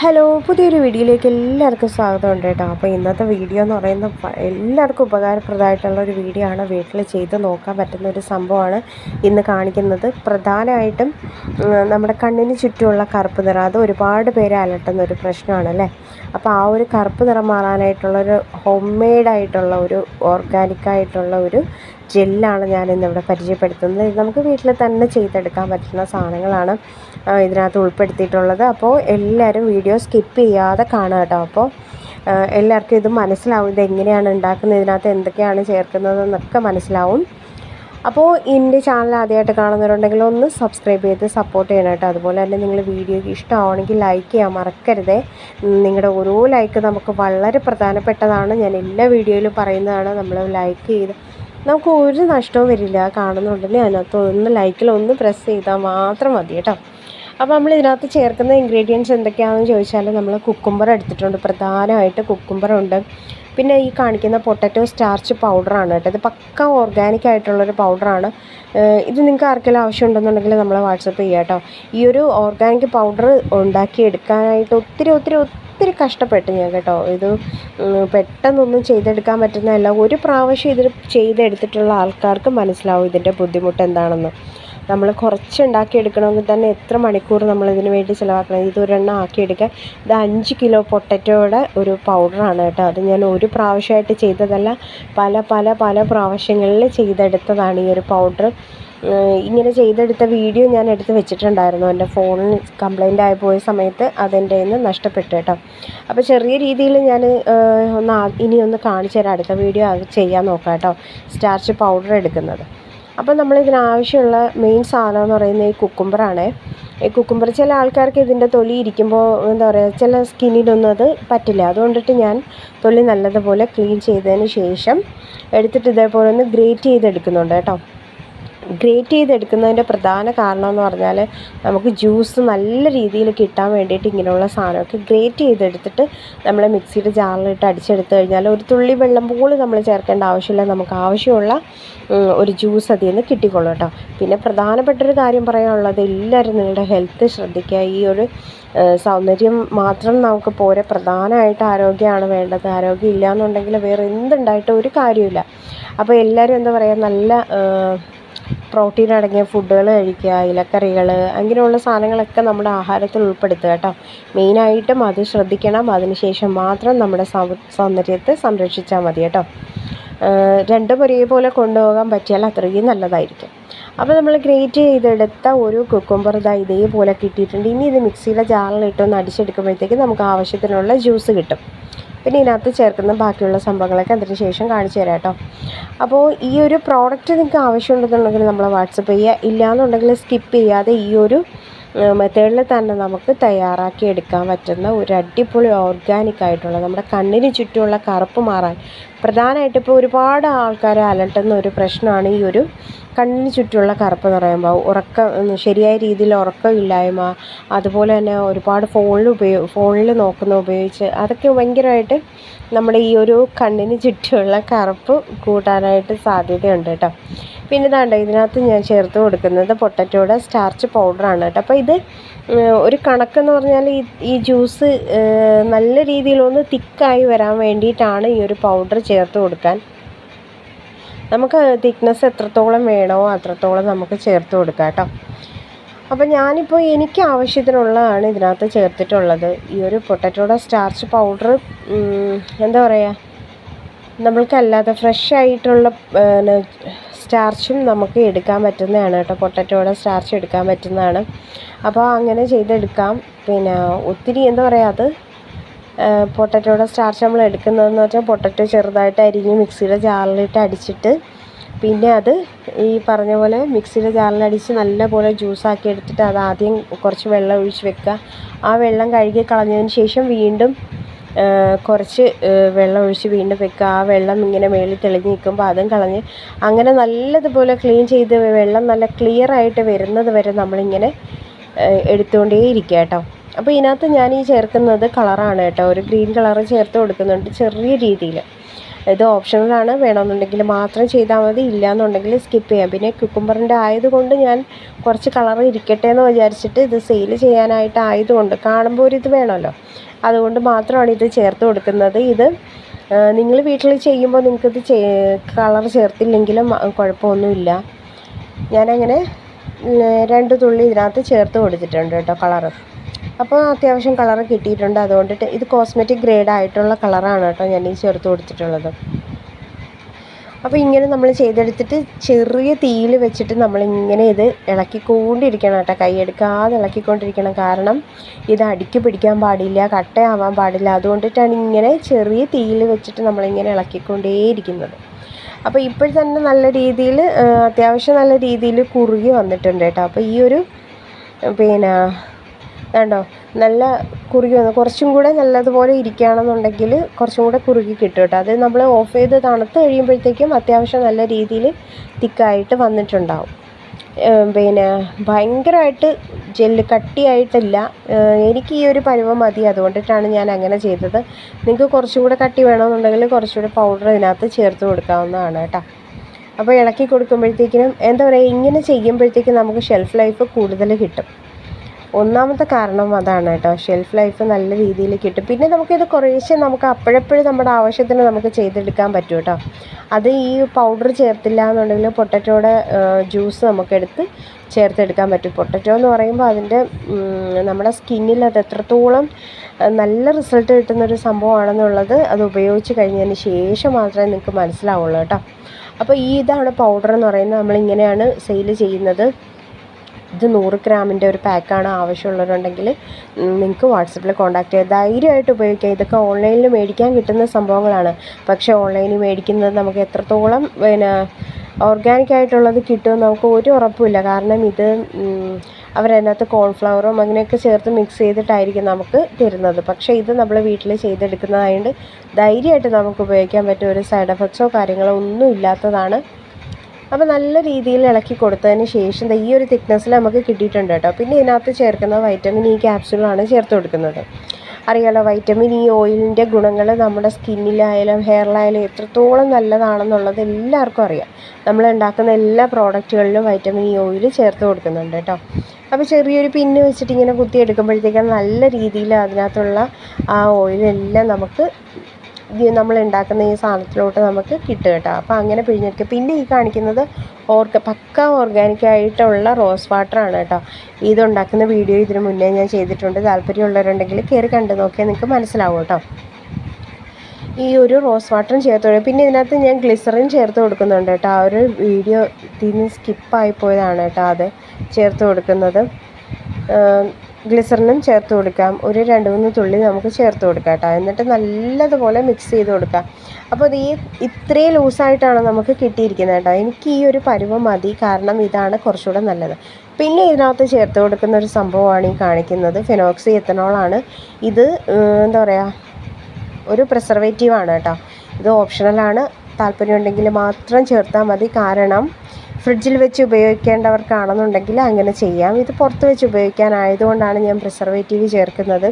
Hello പുതിയൊരു വീഡിയോയിലേക്ക് എല്ലാവർക്കും സ്വാഗതം ഉണ്ട് കേട്ടോ. അപ്പോൾ ഇന്നത്തെ വീഡിയോ എന്ന് പറയുന്നത് എല്ലാവർക്കും ഉപകാരപ്രദമായിട്ടുള്ള ഒരു വീഡിയോ ആണ്. വീട്ടിൽ ചെയ്ത് നോക്കാൻ പറ്റുന്ന ഒരു സംഭവമാണ് ഇന്ന് കാണിക്കുന്നത്. പ്രധാനമായിട്ടും നമ്മുടെ കണ്ണിന് ചുറ്റുമുള്ള കറുപ്പ് നിറം. അത് ഒരുപാട് പേരെ അലട്ടുന്ന ഒരു പ്രശ്നമാണ് അല്ലേ? അപ്പോൾ ആ ഒരു കറുപ്പ് നിറം മാറാനായിട്ടുള്ളൊരു ഹോം മെയ്ഡായിട്ടുള്ള ഒരു ഓർഗാനിക്കായിട്ടുള്ള ഒരു ജെല്ലാണ് ഞാൻ ഇന്നിവിടെ പരിചയപ്പെടുത്തുന്നത്. ഇത് നമുക്ക് വീട്ടിൽ തന്നെ ചെയ്തെടുക്കാൻ പറ്റുന്ന സാധനങ്ങളാണ്. ഇതിനകത്ത് ഉൾപ്പെടുത്തിയിട്ടുള്ളത്. അപ്പോൾ എല്ലാവരും വീഡിയോ സ്കിപ്പ് ചെയ്യാതെ കാണുക കേട്ടോ. അപ്പോൾ എല്ലാവർക്കും ഇത് മനസ്സിലാവും. ഇത് എങ്ങനെയാണ് ഉണ്ടാക്കുന്നത്? ഇതിനകത്ത് എന്തൊക്കെയാണ് ചേർക്കുന്നതെന്നൊക്കെ മനസ്സിലാവും. അപ്പോൾ എന്റെ ചാനൽ ആദ്യമായിട്ട് കാണുന്നവരുണ്ടെങ്കിൽ ഒന്ന് സബ്സ്ക്രൈബ് ചെയ്ത് സപ്പോർട്ട് ചെയ്യണം കേട്ടോ. അതുപോലെ തന്നെ നിങ്ങൾ വീഡിയോ ഇഷ്ടമാണെങ്കിൽ ലൈക്ക് ചെയ്യാൻ മറക്കരുതേ. നിങ്ങളുടെ ഓരോ ലൈക്ക് നമുക്ക് വളരെ പ്രധാനപ്പെട്ടതാണ്. ഞാൻ എല്ലാ വീഡിയോയിലും പറയുന്നതാണ്. നമ്മൾ ലൈക്ക് ചെയ്ത് നമുക്ക് ഒരു നഷ്ടവും വരില്ല. കാണുന്നുണ്ടെങ്കിൽ അതിനകത്ത് ഒന്ന് ലൈക്കിൽ ഒന്ന് പ്രസ് ചെയ്താൽ മാത്രം മതി കേട്ടോ. അപ്പോൾ നമ്മൾ ഇതിനകത്ത് ചേർക്കുന്ന ഇൻഗ്രീഡിയൻസ് എന്തൊക്കെയാണെന്ന് ചോദിച്ചാൽ നമ്മൾ കുക്കുംബർ എടുത്തിട്ടുണ്ട്. പ്രധാനമായിട്ട് കുക്കുംബറുണ്ട് പിന്നെ ഈ കാണിക്കുന്ന പൊട്ടറ്റോ സ്റ്റാർച്ച് പൗഡറാണ് കേട്ടോ. ഇത് പക്ക ഓർഗാനിക് ആയിട്ടുള്ളൊരു പൗഡറാണ് ഇത് നിങ്ങൾക്ക് ആർക്കെങ്കിലും ആവശ്യമുണ്ടെന്നുണ്ടെങ്കിൽ നമ്മൾ വാട്സപ്പ് ചെയ്യാം കേട്ടോ. ഈ ഒരു ഓർഗാനിക് പൗഡർ ഉണ്ടാക്കിയെടുക്കാനായിട്ട് ഒത്തിരി ഒത്തിരി ഒത്തിരി കഷ്ടപ്പെട്ടു ഞാൻ കേട്ടോ. ഇത് പെട്ടെന്നൊന്നും ചെയ്തെടുക്കാൻ പറ്റുന്നതല്ല. ഒരു പ്രാവശ്യം ഇത് ചെയ്തെടുത്തിട്ടുള്ള ആൾക്കാർക്ക് മനസ്സിലാവും ഇതിന്റെ ബുദ്ധിമുട്ട് എന്താണെന്ന്. നമ്മൾ കുറച്ച് ഉണ്ടാക്കിയെടുക്കണമെങ്കിൽ തന്നെ എത്ര മണിക്കൂർ നമ്മൾ ഇതിന് വേണ്ടി ചിലവാക്കണം? ഇത് ഒരെണ്ണം ആക്കിയെടുക്കാൻ. ഇത് അഞ്ച് കിലോ പൊട്ടറ്റോയുടെ ഒരു പൗഡറാണ് കേട്ടോ. അത് ഞാൻ ഒരു പ്രാവശ്യമായിട്ട് ചെയ്തതല്ല പല പല പല പ്രാവശ്യങ്ങളിൽ ചെയ്തെടുത്തതാണ് ഈ ഒരു പൗഡർ. ഇങ്ങനെ ചെയ്തെടുത്ത വീഡിയോ ഞാൻ എടുത്ത് വെച്ചിട്ടുണ്ടായിരുന്നു. എന്റെ ഫോണിൽ കംപ്ലൈന്റ് ആയി പോയ സമയത്ത് അതെന്റെ നിന്ന് നഷ്ടപ്പെട്ടു കേട്ടോ. അപ്പോൾ ചെറിയ രീതിയിൽ ഞാൻ ഒന്ന് ഇനി ഒന്ന് കാണിച്ചു തരാം. അടുത്ത വീഡിയോ അത് ചെയ്യാൻ നോക്കാം കേട്ടോ. സ്റ്റാർച്ച് പൗഡർ എടുക്കുന്നത്. അപ്പോൾ നമ്മൾ ഇതിനാവശ്യമുള്ള മെയിൻ സാധനം എന്ന് പറയുന്നത് ഈ കുക്കുംബറാണ് ഈ കുക്കുംബർ ചില ആൾക്കാർക്ക് ഇതിന്റെ തൊലി ഇരിക്കുമ്പോൾ എന്താ പറയുക ചില സ്കിന്നിനൊന്നും അത് പറ്റില്ല. അതുകൊണ്ടിട്ട് ഞാൻ തൊലി നല്ലതുപോലെ ക്ലീൻ ചെയ്തതിന് ശേഷം എടുത്തിട്ട് ഇതേപോലെ ഒന്ന് ഗ്രേറ്റ് ചെയ്തെടുക്കുന്നുണ്ട് കേട്ടോ. ഗ്രേറ്റ് ചെയ്തെടുക്കുന്നതിന്റെ പ്രധാന കാരണം എന്ന് പറഞ്ഞാൽ നമുക്ക് ജ്യൂസ് നല്ല രീതിയിൽ കിട്ടാൻ വേണ്ടിയിട്ട് ഇങ്ങനെയുള്ള സാധനമൊക്കെ ഗ്രേറ്റ് ചെയ്തെടുത്തിട്ട് നമ്മൾ മിക്സിയുടെ ജാറിലിട്ട് അടിച്ചെടുത്ത് കഴിഞ്ഞാൽ ഒരു തുള്ളി വെള്ളം പോലും നമ്മൾ ചേർക്കേണ്ട ആവശ്യമില്ല. നമുക്ക് ആവശ്യമുള്ള ഒരു ജ്യൂസ് അതിൽ നിന്ന് കിട്ടിക്കൊള്ളും കേട്ടോ. പിന്നെ പ്രധാനപ്പെട്ട ഒരു കാര്യം പറയാനുള്ളത് എല്ലാവരും നിങ്ങളുടെ ഹെൽത്ത് ശ്രദ്ധിക്കുക. ഈ ഒരു സൗന്ദര്യം മാത്രം നമുക്ക് പോരെ. പ്രധാനമായിട്ട് ആരോഗ്യമാണ് വേണ്ടത്. ആരോഗ്യം ഇല്ല എന്നുണ്ടെങ്കിൽ വേറെ എന്തുണ്ടായിട്ടും ഒരു കാര്യമില്ല അപ്പോൾ എല്ലാവരും എന്താ പറയുക നല്ല പ്രോട്ടീൻ അടങ്ങിയ ഫുഡുകൾ കഴിക്കുക ഇലക്കറികൾ അങ്ങനെയുള്ള സാധനങ്ങളൊക്കെ നമ്മുടെ ആഹാരത്തിൽ ഉൾപ്പെടുത്തുക കേട്ടോ. മെയിനായിട്ടും അത് ശ്രദ്ധിക്കണം. അതിനുശേഷം മാത്രം നമ്മുടെ സൗന്ദര്യത്തെ സംരക്ഷിച്ചാൽ മതി കേട്ടോ. രണ്ടും ഒരേപോലെ കൊണ്ടുപോകാൻ പറ്റിയാൽ അത്രയും നല്ലതായിരിക്കും. അപ്പോൾ നമ്മൾ ഗ്രേറ്റ് ചെയ്തെടുത്ത ഒരു കുക്കുംബർ ഇതാ ഇതേപോലെ കിട്ടിയിട്ടുണ്ട്. ഇനി ഇത് മിക്സിയുടെ ജാറിലിട്ടൊന്ന് അടിച്ചെടുക്കുമ്പോഴത്തേക്ക് നമുക്ക് ആവശ്യത്തിനുള്ള ജ്യൂസ് കിട്ടും. പിന്നെ ഇതിനകത്ത് ചേർക്കുന്ന ബാക്കിയുള്ള സംഭവങ്ങളൊക്കെ അതിന് ശേഷം കാണിച്ചു തരാം കേട്ടോ. അപ്പോൾ ഈ ഒരു പ്രോഡക്റ്റ് നിങ്ങൾക്ക് ആവശ്യമുണ്ടെന്നുണ്ടെങ്കിൽ നമ്മൾ വാട്സപ്പ് ചെയ്യുക ഇല്ലയെന്നുണ്ടെങ്കിൽ സ്കിപ്പ് ചെയ്യാതെ ഈ ഒരു മെത്തേഡിൽ തന്നെ നമുക്ക് തയ്യാറാക്കി എടുക്കാൻ പറ്റുന്ന ഒരു അടിപൊളി ഓർഗാനിക് ആയിട്ടുള്ള നമ്മുടെ കണ്ണിന് ചുറ്റുമുള്ള കറുപ്പ് മാറാൻ പ്രധാനമായിട്ട് ഇപ്പോൾ ഒരുപാട് ആൾക്കാർ അലട്ടുന്ന ഒരു പ്രശ്നമാണ് ഈ ഒരു കണ്ണിന് ചുറ്റുമുള്ള കറുപ്പ് എന്ന് പറയുമ്പോൾ. ഉറക്കം ശരിയായ രീതിയിൽ ഉറക്കമില്ലായ്മ അതുപോലെ തന്നെ ഒരുപാട് ഫോണിൽ ഉപയോ ഫോണിൽ നോക്കുന്ന ഉപയോഗിച്ച് അതൊക്കെ ഭയങ്കരമായിട്ട് നമ്മുടെ ഈ ഒരു കണ്ണിന് ചുറ്റുമുള്ള കറുപ്പ് കൂട്ടാനായിട്ട് സാധ്യതയുണ്ട് കേട്ടോ. പിന്നെ ഇതാണ്ട് ഇതിനകത്ത് ഞാൻ ചേർത്ത് കൊടുക്കുന്നത് പൊട്ടറ്റോയുടെ സ്റ്റാർച്ച് പൗഡറാണ് കേട്ടോ. അപ്പോൾ ഇത് ഒരു കണക്കെന്ന് പറഞ്ഞാൽ ഈ ഈ ജ്യൂസ് നല്ല രീതിയിലൊന്ന് തിക്കായി വരാൻ വേണ്ടിയിട്ടാണ് ഈ ഒരു പൗഡർ ചേർത്ത് കൊടുക്കാൻ. നമുക്ക് തിക്നെസ് എത്രത്തോളം വേണോ അത്രത്തോളം നമുക്ക് ചേർത്ത് കൊടുക്കാം കേട്ടോ. അപ്പോൾ ഞാനിപ്പോൾ എനിക്ക് ആവശ്യത്തിനുള്ളതാണ് ഇതിനകത്ത് ചേർത്തിട്ടുള്ളത്. ഈ ഒരു പൊട്ടറ്റോയുടെ സ്റ്റാർച്ച് പൗഡർ എന്താ പറയുക നമ്മൾക്കല്ലാതെ ഫ്രഷ് ആയിട്ടുള്ള സ്റ്റാർച്ചും നമുക്ക് എടുക്കാൻ പറ്റുന്നതാണ് കേട്ടോ. പൊട്ടറ്റോയുടെ സ്റ്റാർച്ച് എടുക്കാൻ പറ്റുന്നതാണ്. അപ്പോൾ അങ്ങനെ ചെയ്തെടുക്കാം. പിന്നെ ഒത്തിരി എന്താ പറയുക അത് പൊട്ടറ്റോയുടെ സ്റ്റാർച്ച് നമ്മൾ എടുക്കുന്നതെന്ന് വെച്ചാൽ പൊട്ടറ്റോ ചെറുതായിട്ട് അരിഞ്ഞ് മിക്സിയുടെ ജാറിലിട്ട് അടിച്ചിട്ട്. പിന്നെ അത് ഈ പറഞ്ഞ പോലെ മിക്സിയുടെ ജാറിലടിച്ച് നല്ലപോലെ ജ്യൂസാക്കി എടുത്തിട്ട് അത് ആദ്യം കുറച്ച് വെള്ളം ഒഴിച്ച് വെക്കുക. ആ വെള്ളം കഴുകി കളഞ്ഞതിന് ശേഷം വീണ്ടും കുറച്ച് വെള്ളം ഒഴിച്ച് വീണ്ടും വെക്കുക. ആ വെള്ളം ഇങ്ങനെ മേളിൽ തെളിഞ്ഞ് നിൽക്കുമ്പോൾ അതും കളഞ്ഞ് അങ്ങനെ നല്ലതുപോലെ ക്ലീൻ ചെയ്ത് വെള്ളം നല്ല ക്ലിയർ ആയിട്ട് വരുന്നത് വരെ നമ്മളിങ്ങനെ എടുത്തുകൊണ്ടേ ഇരിക്കുക കേട്ടോ. അപ്പോൾ ഇതിനകത്ത് ഞാൻ ഈ ചേർക്കുന്നത് കളറാണ് കേട്ടോ. ഒരു ഗ്രീൻ കളർ ചേർത്ത് കൊടുക്കുന്നുണ്ട് ചെറിയ രീതിയിൽ ഇത് ഓപ്ഷണലാണ് വേണമെന്നുണ്ടെങ്കിൽ മാത്രം ചെയ്താൽ മതി. ഇല്ലയെന്നുണ്ടെങ്കിൽ സ്കിപ്പ് ചെയ്യാം. പിന്നെ ക്യുക്കുംബറിന്റെ ആയതുകൊണ്ട് ഞാൻ കുറച്ച് കളർ ഇരിക്കട്ടെ എന്ന് വിചാരിച്ചിട്ട് ഇത് സെയിൽ ചെയ്യാനായിട്ട് ആയതുകൊണ്ട് കാണുമ്പോൾ ഒരു ഇത് വേണമല്ലോ. അതുകൊണ്ട് മാത്രമാണ് ഇത് ചേർത്ത് കൊടുക്കുന്നത്. ഇത് നിങ്ങൾ വീട്ടിൽ ചെയ്യുമ്പോൾ നിങ്ങൾക്കിത് കളർ ചേർത്തില്ലെങ്കിലും കുഴപ്പമൊന്നുമില്ല. ഞാനങ്ങനെ രണ്ട് തുള്ളി ഇതിനകത്ത് ചേർത്ത് കൊടുത്തിട്ടുണ്ട് കേട്ടോ കളറ്. അപ്പോൾ അത്യാവശ്യം കളർ കിട്ടിയിട്ടുണ്ട്. അതുകൊണ്ടിട്ട് ഇത് കോസ്മെറ്റിക് ഗ്രേഡ് ആയിട്ടുള്ള കളറാണ് കേട്ടോ ഞാൻ ഈ ചേർത്ത് കൊടുത്തിട്ടുള്ളത്. അപ്പോൾ ഇങ്ങനെ നമ്മൾ ചെയ്തെടുത്തിട്ട് ചെറിയ തീയിൽ വെച്ചിട്ട് നമ്മളിങ്ങനെ ഇത് ഇളക്കിക്കൊണ്ടിരിക്കണം കേട്ടോ. കൈയെടുക്കാതെ ഇളക്കിക്കൊണ്ടിരിക്കണം. കാരണം ഇത് അടുക്കി പിടിക്കാൻ പാടില്ല കട്ടയാവാൻ പാടില്ല. അതുകൊണ്ടിട്ടാണ് ഇങ്ങനെ ചെറിയ തീയിൽ വെച്ചിട്ട് നമ്മളിങ്ങനെ ഇളക്കിക്കൊണ്ടേയിരിക്കുന്നത്. അപ്പോൾ ഇപ്പോൾ തന്നെ നല്ല രീതിയിൽ അത്യാവശ്യം നല്ല രീതിയിൽ കുറുകി വന്നിട്ടുണ്ട് കേട്ടോ. അപ്പോൾ ഈ ഒരു പിന്നെ കണ്ടോ നല്ല കുറുകി വന്നു. കുറച്ചും കൂടെ നല്ലതുപോലെ ഇരിക്കുകയാണെന്നുണ്ടെങ്കിൽ കുറച്ചും കൂടെ കുറുകി കിട്ടും കേട്ടോ. അത് നമ്മൾ ഓഫ് ചെയ്ത് തണുത്ത് കഴിയുമ്പോഴത്തേക്കും അത്യാവശ്യം നല്ല രീതിയിൽ തിക്കായിട്ട് വന്നിട്ടുണ്ടാവും. പിന്നെ ഭയങ്കരമായിട്ട് ജെല്ല് കട്ടിയായിട്ടില്ല. എനിക്ക് ഈ ഒരു പരുവം മതി. അതുകൊണ്ടിട്ടാണ് ഞാൻ അങ്ങനെ ചെയ്തത്. നിങ്ങൾക്ക് കുറച്ചും കൂടെ കട്ടി വേണമെന്നുണ്ടെങ്കിൽ കുറച്ചുകൂടെ പൗഡർ ഇതിനകത്ത് ചേർത്ത് കൊടുക്കാവുന്നതാണ് കേട്ടോ. അപ്പോൾ ഇളക്കി കൊടുക്കുമ്പോഴത്തേക്കിനും എന്താ പറയുക ഇങ്ങനെ ചെയ്യുമ്പോഴത്തേക്കും നമുക്ക് ഷെൽഫ് ലൈഫ് കൂടുതൽ കിട്ടും. ഒന്നാമത്തെ കാരണം അതാണ് കേട്ടോ. ഷെൽഫ് ലൈഫ് നല്ല രീതിയിൽ കിട്ടും. പിന്നെ നമുക്കിത് കുറേശ്ശെ നമുക്ക് അപ്പോഴപ്പോഴും നമ്മുടെ ആവശ്യത്തിന് നമുക്ക് ചെയ്തെടുക്കാൻ പറ്റും കേട്ടോ. അത് ഈ പൗഡർ ചേർത്തില്ല എന്നുണ്ടെങ്കിൽ പൊട്ടറ്റോയുടെ ജ്യൂസ് നമുക്കെടുത്ത് ചേർത്തെടുക്കാൻ പറ്റും. പൊട്ടറ്റോ എന്ന് പറയുമ്പോൾ അതിന്റെ നമ്മുടെ സ്കിന്നിൽ അത് എത്രത്തോളം നല്ല റിസൾട്ട് കിട്ടുന്നൊരു സംഭവമാണെന്നുള്ളത് അത് ഉപയോഗിച്ച് കഴിഞ്ഞതിന് ശേഷം മാത്രമേ നിങ്ങൾക്ക് മനസ്സിലാവുള്ളൂ കേട്ടോ. അപ്പോൾ ഈ ഇതാണ് പൗഡർ എന്ന് പറയുന്നത്. നമ്മളിങ്ങനെയാണ് സെയിൽ ചെയ്യുന്നത്. ഇത് നൂറ് ഗ്രാമിന്റെ ഒരു പാക്കാണ് ആവശ്യമുള്ളവരുണ്ടെങ്കിൽ നിങ്ങൾക്ക് വാട്സപ്പിൽ കോൺടാക്ട് ചെയ്യാം. ധൈര്യമായിട്ട് ഉപയോഗിക്കാം. ഇതൊക്കെ ഓൺലൈനിൽ മേടിക്കാൻ കിട്ടുന്ന സംഭവങ്ങളാണ്. പക്ഷേ ഓൺലൈനിൽ മേടിക്കുന്നത് നമുക്ക് എത്രത്തോളം പിന്നെ ഓർഗാനിക് ആയിട്ടുള്ളത് കിട്ടുമെന്ന് നമുക്ക് ഒരു ഉറപ്പുമില്ല. കാരണം ഇത് അവരതിനകത്ത് കോൺഫ്ലവറും അങ്ങനെയൊക്കെ ചേർത്ത് മിക്സ് ചെയ്തിട്ടായിരിക്കും നമുക്ക് തരുന്നത്. പക്ഷേ ഇത് നമ്മൾ വീട്ടിൽ ചെയ്തെടുക്കുന്നതായതുകൊണ്ട് ധൈര്യമായിട്ട് നമുക്ക് ഉപയോഗിക്കാൻ പറ്റും ഒരു സൈഡ് എഫക്ട്സോ കാര്യങ്ങളോ ഒന്നും ഇല്ലാത്തതാണ് അപ്പോൾ നല്ല രീതിയിൽ ഇളക്കി കൊടുത്തതിന് ശേഷം ഈ ഒരു തിക്നെസ്സിൽ നമുക്ക് കിട്ടിയിട്ടുണ്ട് കേട്ടോ. പിന്നെ ഇതിനകത്ത് ചേർക്കുന്ന വൈറ്റമിൻ ഇ ക്യാപ്സ്യൂളാണ് ചേർത്ത് കൊടുക്കുന്നത്. അറിയാലോ വൈറ്റമിൻ ഇ ഓയിലിന്റെ ഗുണങ്ങൾ നമ്മുടെ സ്കിന്നിലായാലും ഹെയറിലായാലും എത്രത്തോളം നല്ലതാണെന്നുള്ളത് എല്ലാവർക്കും അറിയാം. നമ്മൾ ഉണ്ടാക്കുന്ന എല്ലാ പ്രോഡക്റ്റുകളിലും വൈറ്റമിൻ ഇ ഓയിൽ ചേർത്ത് കൊടുക്കുന്നുണ്ട് കേട്ടോ. അപ്പോൾ ചെറിയൊരു പിന്ന് വെച്ചിട്ട് ഇങ്ങനെ കുത്തി എടുക്കുമ്പോഴത്തേക്കും നല്ല രീതിയിൽ അതിനകത്തുള്ള ആ ഓയിലെല്ലാം നമുക്ക് നമ്മൾ ഉണ്ടാക്കുന്ന ഈ സാധനത്തിലോട്ട് നമുക്ക് കിട്ടും കേട്ടോ. അപ്പോൾ അങ്ങനെ പിഴിഞ്ഞെടുക്കുക. പിന്നെ ഈ കാണിക്കുന്നത് ഓർഗ പക്ക ഓർഗാനിക് ആയിട്ടുള്ള റോസ് വാട്ടറാണ് കേട്ടോ. ഇതുണ്ടാക്കുന്ന വീഡിയോ ഇതിനു മുന്നേ ഞാൻ ചെയ്തിട്ടുണ്ട്. താല്പര്യമുള്ളവരുണ്ടെങ്കിൽ കയറി കണ്ടു നോക്കിയാൽ നിങ്ങൾക്ക് മനസ്സിലാവും കേട്ടോ. ഈ ഒരു റോസ് വാട്ടറും ചേർത്ത് പിന്നെ ഇതിനകത്ത് ഞാൻ ഗ്ലിസറിൻ ചേർത്ത് കൊടുക്കുന്നുണ്ട് കേട്ടോ. ആ ഒരു വീഡിയോ ഇതിന് സ്കിപ്പായി പോയതാണ് കേട്ടോ അത് ചേർത്ത് കൊടുക്കുന്നത്. ഗ്ലിസറിനും ചേർത്ത് കൊടുക്കാം. ഒരു രണ്ട് മൂന്ന് തുള്ളി നമുക്ക് ചേർത്ത് കൊടുക്കാം കേട്ടോ. എന്നിട്ട് നല്ലതുപോലെ മിക്സ് ചെയ്ത് കൊടുക്കാം. അപ്പോൾ ഈ ഇത്രയും ലൂസായിട്ടാണ് നമുക്ക് കിട്ടിയിരിക്കുന്നത് കേട്ടോ. എനിക്ക് ഈ ഒരു പരുവം മതി. കാരണം ഇതാണ് കുറച്ചുകൂടെ നല്ലത്. പിന്നെ ഇതിനകത്ത് ചേർത്ത് കൊടുക്കുന്ന ഒരു സംഭവമാണ് ഈ കാണിക്കുന്നത്. ഫിനോക്സി എത്തനോളാണ് ഇത് എന്താ പറയുക ഒരു പ്രിസർവേറ്റീവാണ് കേട്ടോ. ഇത് ഓപ്ഷണലാണ് താല്പര്യമുണ്ടെങ്കിൽ മാത്രം ചേർത്താൽ മതി. കാരണം ഫ്രിഡ്ജിൽ വെച്ച് ഉപയോഗിക്കേണ്ടവർക്കാണെന്നുണ്ടെങ്കിൽ അങ്ങനെ ചെയ്യാം. ഇത് പുറത്ത് വെച്ച് ഉപയോഗിക്കാനായതുകൊണ്ടാണ് ഞാൻ പ്രിസർവേറ്റീവ് ചേർക്കുന്നത്.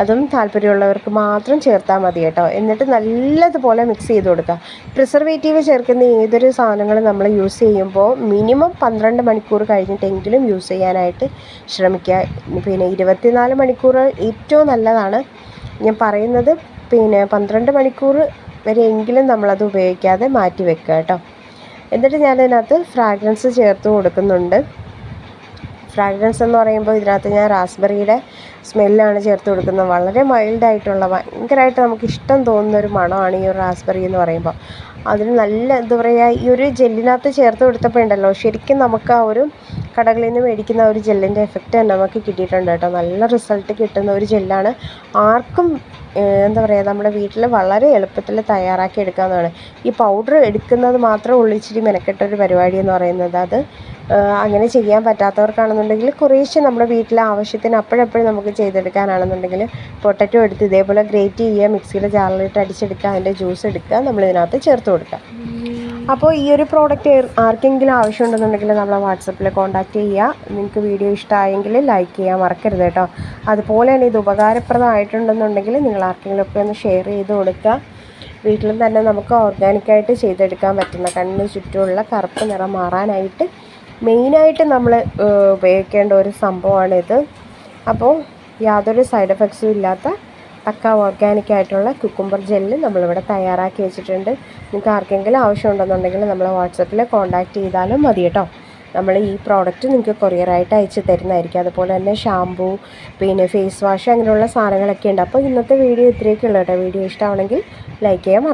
അതും താല്പര്യമുള്ളവർക്ക് മാത്രം ചേർത്താൽ മതി കേട്ടോ. എന്നിട്ട് നല്ലതുപോലെ മിക്സ് ചെയ്ത് കൊടുക്കുക. പ്രിസർവേറ്റീവ് ചേർക്കുന്ന ഏതൊരു സാധനങ്ങളും നമ്മൾ യൂസ് ചെയ്യുമ്പോൾ മിനിമം പന്ത്രണ്ട് മണിക്കൂർ കഴിഞ്ഞിട്ടെങ്കിലും യൂസ് ചെയ്യാനായിട്ട് ശ്രമിക്കുക. പിന്നെ ഇരുപത്തിനാല് മണിക്കൂർ ഏറ്റവും നല്ലതാണ്. ഞാൻ പറയുന്നത് പിന്നെ പന്ത്രണ്ട് മണിക്കൂർ വരെയെങ്കിലും നമ്മളത് ഉപയോഗിക്കാതെ മാറ്റി വെക്കുക കേട്ടോ. എന്നിട്ട് ഞാനതിനകത്ത് ഫ്രാഗ്രൻസ് ചേർത്ത് കൊടുക്കുന്നുണ്ട്. ഫ്രാഗ്രൻസ് എന്ന് പറയുമ്പോൾ ഇതിനകത്ത് ഞാൻ റാസ്ബെറിയുടെ സ്മെല്ലാണ് ചേർത്ത് കൊടുക്കുന്നത്. വളരെ മൈൽഡായിട്ടുള്ള ഭയങ്കരമായിട്ട് നമുക്ക് ഇഷ്ടം തോന്നുന്ന ഒരു മണമാണ് ഈ ഒരു റാസ്ബെറി എന്ന് പറയുമ്പോൾ. അതിന് നല്ല എന്താ പറയുക ഈ ഒരു ജെല്ലിനകത്ത് ചേർത്ത് കൊടുത്തപ്പോൾ ഉണ്ടല്ലോ ശരിക്കും നമുക്ക് ആ ഒരു കടകളിൽ നിന്ന് മേടിക്കുന്ന ഒരു ജെല്ലിന്റെ എഫക്റ്റ് തന്നെ നമുക്ക് കിട്ടിയിട്ടുണ്ട് കേട്ടോ. നല്ല റിസൾട്ട് കിട്ടുന്ന ഒരു ജെല്ലാണ് ആർക്കും എന്താ പറയുക നമ്മുടെ വീട്ടിൽ വളരെ എളുപ്പത്തിൽ തയ്യാറാക്കി എടുക്കാവുന്നതാണ്. ഈ പൗഡർ എടുക്കുന്നത് മാത്രം ഉള്ളിച്ചിരി മെനക്കെട്ടൊരു പരിപാടി എന്ന് പറയുന്നത്. അത് അങ്ങനെ ചെയ്യാൻ പറ്റാത്തവർക്കാണെന്നുണ്ടെങ്കിൽ കുറേശ്ശെ നമ്മുടെ വീട്ടിലെ ആവശ്യത്തിന് അപ്പോഴപ്പോഴും നമുക്ക് ചെയ്തെടുക്കാനാണെന്നുണ്ടെങ്കിൽ പൊട്ടറ്റോ എടുത്ത് ഇതേപോലെ ഗ്രേറ്റ് ചെയ്യുക മിക്സിയുടെ ജാറിലിട്ട് അടിച്ചെടുക്കുക അതിന്റെ ജ്യൂസ് എടുക്കുക നമ്മളിതിനകത്ത് ചേർത്ത് കൊടുക്കുക. അപ്പോൾ ഈ ഒരു പ്രോഡക്റ്റ് ആർക്കെങ്കിലും ആവശ്യമുണ്ടെന്നുണ്ടെങ്കിൽ നമ്മളെ വാട്സപ്പിൽ കോൺടാക്റ്റ് ചെയ്യുക. നിങ്ങൾക്ക് വീഡിയോ ഇഷ്ടമായെങ്കിൽ ലൈക്ക് ചെയ്യാൻ മറക്കരുത് കേട്ടോ. അതുപോലെ തന്നെ ഇത് ഉപകാരപ്രദമായിട്ടുണ്ടെന്നുണ്ടെങ്കിൽ നിങ്ങൾ ആർക്കെങ്കിലും ഒക്കെ ഒന്ന് ഷെയർ ചെയ്ത് കൊടുക്കുക. വീട്ടിലും തന്നെ നമുക്ക് ഓർഗാനിക്കായിട്ട് ചെയ്തെടുക്കാൻ പറ്റുന്ന കണ്ണിന് ചുറ്റുമുള്ള കറുപ്പ് നിറം മാറാനായിട്ട് മെയിനായിട്ട് നമ്മൾ ഉപയോഗിക്കേണ്ട ഒരു സംഭവമാണിത്. അപ്പോൾ യാതൊരു സൈഡ് എഫക്ട്സും ഇല്ലാത്ത തക്ക ഓർഗാനിക് ആയിട്ടുള്ള കുക്കുംബർ ജെല്ല് നമ്മളിവിടെ തയ്യാറാക്കി വെച്ചിട്ടുണ്ട്. നിങ്ങൾക്ക് ആർക്കെങ്കിലും ആവശ്യമുണ്ടെന്നുണ്ടെങ്കിൽ നമ്മൾ വാട്സപ്പിൽ കോൺടാക്റ്റ് ചെയ്താലും മതി കേട്ടോ. നമ്മൾ ഈ പ്രോഡക്റ്റ് നിങ്ങൾക്ക് കൊറിയറായിട്ട് അയച്ച് തരുന്നതായിരിക്കും. അതുപോലെ തന്നെ ഷാമ്പൂ പിന്നെ ഫേസ് വാഷ് അങ്ങനെയുള്ള സാധനങ്ങളൊക്കെ ഉണ്ട്. അപ്പോൾ ഇന്നത്തെ വീഡിയോ ഇത്രയൊക്കെ ഉള്ളൂ കേട്ടോ. വീഡിയോ ഇഷ്ടമാണെങ്കിൽ ലൈക്ക് ചെയ്യാൻ മറ-